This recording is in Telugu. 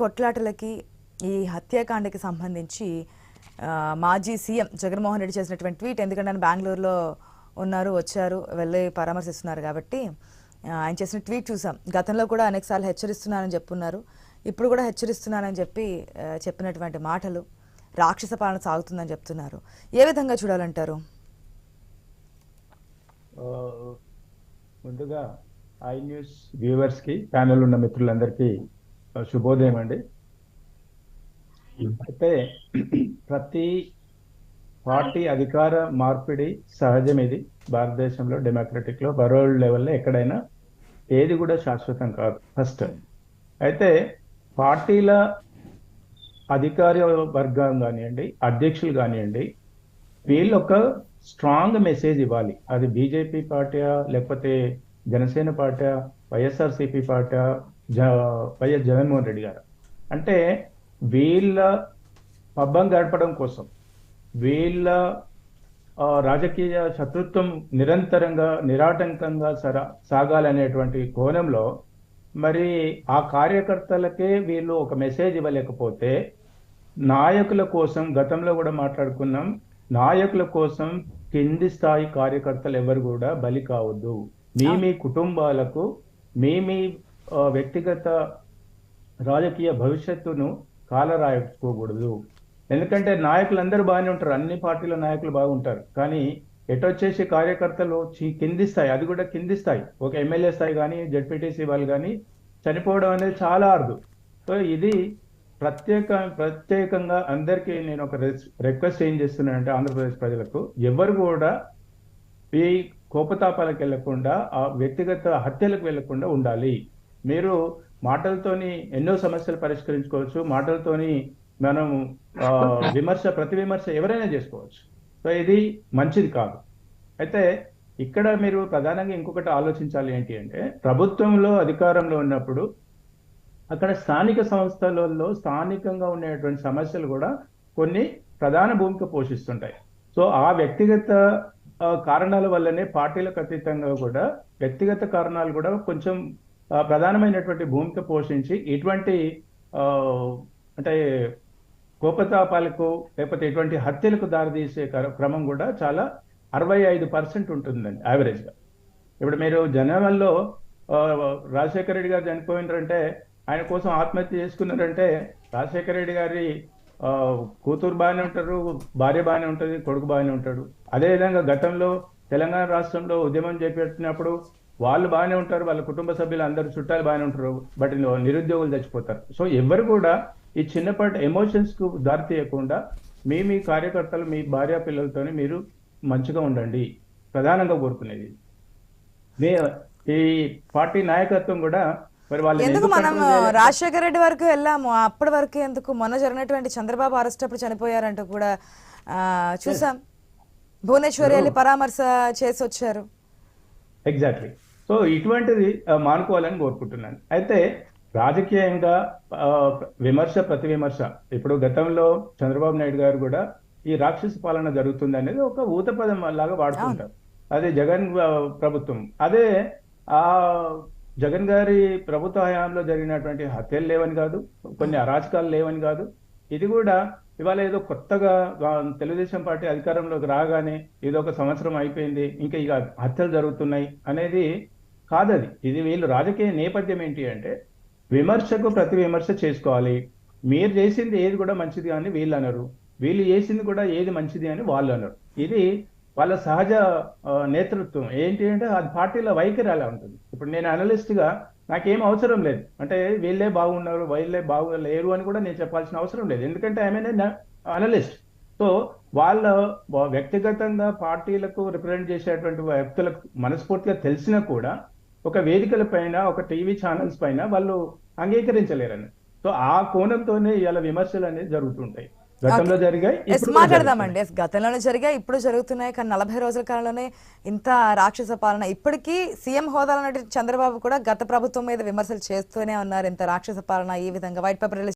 కొట్లాటలకి ఈ హత్యాకాండకి సంబంధించి మాజీ సీఎం జగన్మోహన్ రెడ్డి చేసినటువంటి ట్వీట్ ఎందుకంటే ఆయన బెంగళూరులో ఉన్నారు వచ్చారు వెళ్ళి పరామర్శిస్తున్నారు కాబట్టి ఆయన చేసిన ట్వీట్ చూసాం. గతంలో కూడా అనేకసార్లు హెచ్చరిస్తున్నానని చెప్పున్నారు. ఇప్పుడు కూడా హెచ్చరిస్తున్నానని చెప్పి చెప్పినటువంటి మాటలు రాక్షస పాలన సాగుతుందని చెప్తున్నారు. ఏ విధంగా చూడాలంటారు? ముందుగా ఐ న్యూస్ వ్యూవర్స్కి ప్యానల్ ఉన్న మిత్రులందరికీ శుభోదయం అండి అయితే ప్రతి పార్టీ అధికార మార్పిడి సహజం ఇది భారతదేశంలో డెమోక్రటిక్లో వరల్డ్ లెవెల్లో ఎక్కడైనా ఏది కూడా శాశ్వతం కాదు ఫస్ట్. అయితే పార్టీల అధికార వర్గం కానివ్వండి అధ్యక్షులు కానివ్వండి వీళ్ళు ఒక స్ట్రాంగ్ మెసేజ్ ఇవ్వాలి. అది బీజేపీ పార్టీయా లేకపోతే జనసేన పార్టీ వైఎస్ఆర్సీపీ పార్టీ జ వైఎస్ జగన్మోహన్ రెడ్డి గారు. అంటే వీళ్ళ పబ్బం గడపడం కోసం వీళ్ళ రాజకీయ శత్రుత్వం నిరంతరంగా నిరాటంకంగా సరా సాగాలనేటువంటి కోణంలో మరి ఆ కార్యకర్తలకే వీళ్ళు ఒక మెసేజ్ ఇవ్వలేకపోతే నాయకుల కోసం గతంలో కూడా మాట్లాడుకున్నాం నాయకుల కోసం కింది స్థాయి కార్యకర్తలు ఎవరు కూడా బలి కావద్దు. మీ మీ కుటుంబాలకు మీ మీ వ్యక్తిగత రాజకీయ భవిష్యత్తును కాలరాయకోకూడదు ఎందుకంటే నాయకులందరూ బాగానే ఉంటారు. అన్ని పార్టీల నాయకులు బాగుంటారు. కానీ ఎటొచ్చేసి కార్యకర్తలు కిందిస్తాయి కింది స్థాయి అది కూడా కింది స్థాయి. ఒక ఎమ్మెల్యే స్థాయి కానీ జడ్పీటీసీ వాళ్ళు కానీ చనిపోవడం అనేది చాలా అరుదు. సో ఇది ప్రత్యేక ప్రత్యేకంగా అందరికీ నేను ఒక రిక్వెస్ట్ ఏం చేస్తున్నానంటే ఆంధ్రప్రదేశ్ ప్రజలకు ఎవరు కూడా ఈ కోపతాపాలకు వెళ్ళకుండా ఆ వ్యక్తిగత హత్యలకు వెళ్ళకుండా ఉండాలి. మీరు మాటలతోని ఎన్నో సమస్యలు పరిష్కరించుకోవచ్చు. మాటలతోని మనం ఆ, విమర్శ ప్రతి విమర్శ ఎవరైనా చేసుకోవచ్చు. సో ఇది మంచిది కాదు. అయితే ఇక్కడ మీరు ప్రధానంగా ఇంకొకటి ఆలోచించాలి ఏంటి అంటే ప్రభుత్వంలో అధికారంలో ఉన్నప్పుడు అక్కడ స్థానిక సంస్థలలో స్థానికంగా ఉండేటువంటి సమస్యలు కూడా కొన్ని ప్రధాన భూమిక పోషిస్తుంటాయి. సో ఆ వ్యక్తిగత కారణాల వల్లనే పార్టీలకు అతీతంగా కూడా వ్యక్తిగత కారణాలు కూడా కొంచెం ప్రధానమైనటువంటి భూమిక పోషించి ఇటువంటి అంటే కోపతాపాలకు లేకపోతే ఇటువంటి హత్యలకు దారితీసే క్రమం కూడా చాలా అరవై ఐదు పర్సెంట్ ఉంటుందండి యావరేజ్గా. ఇప్పుడు మీరు జనవల్లో రాజశేఖర రెడ్డి గారు చనిపోయినారంటే ఆయన కోసం ఆత్మహత్య చేసుకున్నారంటే రాజశేఖర రెడ్డి గారి కూతురు బాగానే ఉంటారు భార్య బాగానే ఉంటుంది కొడుకు బాగానే ఉంటాడు. అదేవిధంగా గతంలో తెలంగాణ రాష్ట్రంలో ఉద్యమం చేపట్టినప్పుడు వాళ్ళు బాగానే ఉంటారు వాళ్ళ కుటుంబ సభ్యులు అందరు చుట్టాలు బాగానే ఉంటారు బట్ నిరుద్యోగులు చచ్చిపోతారు. సో ఎవరు కూడా ఈ చిన్నపాటి ఎమోషన్స్కు దారి తీయకుండా మీ మీ కార్యకర్తలు మీ భార్య పిల్లలతోని మీరు మంచిగా ఉండండి. ప్రధానంగా కోరుకునేది. మీ ఈ పార్టీ నాయకత్వం కూడా మరి వాళ్ళు ఎందుకు మనం రాజశేఖర రెడ్డి వరకు వెళ్ళాము. అప్పటి వరకు ఎందుకు మొన్న జరిగినటువంటి చంద్రబాబు అరెస్ట్ అప్పుడు చనిపోయారంటూ కూడా చూసాం. భువనేశ్వరి వెళ్ళి పరామర్శ చేసి వచ్చారు ఎగ్జాక్ట్లీ సో ఇటువంటిది మానుకోవాలని కోరుకుంటున్నాను. అయితే రాజకీయంగా విమర్శ ప్రతి విమర్శ. ఇప్పుడు గతంలో చంద్రబాబు నాయుడు గారు కూడా ఈ రాక్షస పాలన జరుగుతుంది అనేది ఒక ఊత పదం లాగా వాడుతుంటారు. అదే జగన్ ప్రభుత్వం. అదే ఆ జగన్ గారి ప్రభుత్వ హయాంలో జరిగినటువంటి హత్యలు లేవని కాదు కొన్ని అరాచకాలు లేవని కాదు. ఇది కూడా ఇవాళ ఏదో కొత్తగా తెలుగుదేశం పార్టీ అధికారంలోకి రాగానే ఏదో ఒక సంవత్సరం అయిపోయింది ఇంకా ఇక హత్యలు జరుగుతున్నాయి అనేది కాదది. ఇది వీళ్ళు రాజకీయ నేపథ్యం ఏంటి అంటే విమర్శకు ప్రతి విమర్శ చేసుకోవాలి. మీరు చేసింది ఏది కూడా మంచిది అని వీళ్ళు అనరు. వీళ్ళు చేసింది కూడా ఏది మంచిది అని వాళ్ళు అనరు. ఇది వాళ్ళ సహజ నేతృత్వం. ఏంటి అంటే అది పార్టీల వైఖరి అలా ఉంటుంది. ఇప్పుడు నేను అనలిస్ట్గా నాకేం అవసరం లేదు. అంటే వీళ్ళే బాగున్నారు వీళ్ళే బాగలేరు అని కూడా నేను చెప్పాల్సిన అవసరం లేదు. ఎందుకంటే ఆమె అనలిస్ట్. సో వాళ్ళ వ్యక్తిగతంగా పార్టీలకు రిప్రజెంట్ చేసేటువంటి వ్యక్తులకు మనస్ఫూర్తిగా తెలిసినా కూడా ఒక వేదికల పైన ఒక టీవీ ఛానల్స్ పైన వాళ్ళు అంగీకరించలేరని. సో ఆ కోణంతోనే ఇవాళ విమర్శలు అనేది జరుగుతుంటాయి. గతంలో జరిగాయి మాట్లాడదామండి. గతంలోనే జరిగాయి ఇప్పుడు జరుగుతున్నాయి. కానీ నలభై రోజుల కాలంలోనే ఇంత రాక్షస పాలన. ఇప్పటికీ సీఎం హోదాలో చంద్రబాబు కూడా గత ప్రభుత్వం మీద విమర్శలు చేస్తూనే ఉన్నారు ఇంత రాక్షస పాలన ఈ విధంగా. White paper